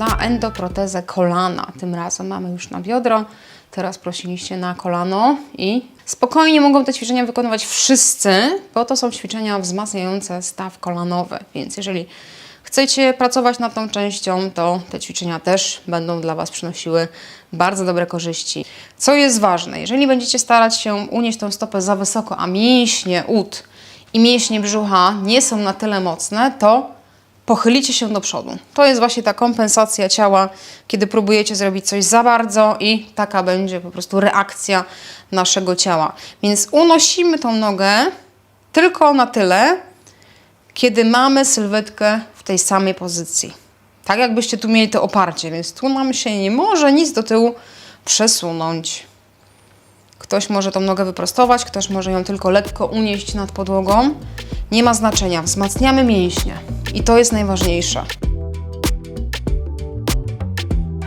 na endoprotezę kolana. Tym razem mamy już na biodro, teraz prosiliście na kolano i spokojnie mogą te ćwiczenia wykonywać wszyscy, bo to są ćwiczenia wzmacniające staw kolanowy. Więc jeżeli chcecie pracować nad tą częścią, to te ćwiczenia też będą dla Was przynosiły bardzo dobre korzyści. Co jest ważne, jeżeli będziecie starać się unieść tą stopę za wysoko, a mięśnie ud i mięśnie brzucha nie są na tyle mocne, to pochylicie się do przodu. To jest właśnie ta kompensacja ciała, kiedy próbujecie zrobić coś za bardzo i taka będzie po prostu reakcja naszego ciała. Więc unosimy tą nogę tylko na tyle, kiedy mamy sylwetkę w tej samej pozycji. Tak jakbyście tu mieli to oparcie, więc tu nam się nie może nic do tyłu przesunąć. Ktoś może tą nogę wyprostować, ktoś może ją tylko lekko unieść nad podłogą. Nie ma znaczenia, wzmacniamy mięśnie i to jest najważniejsze.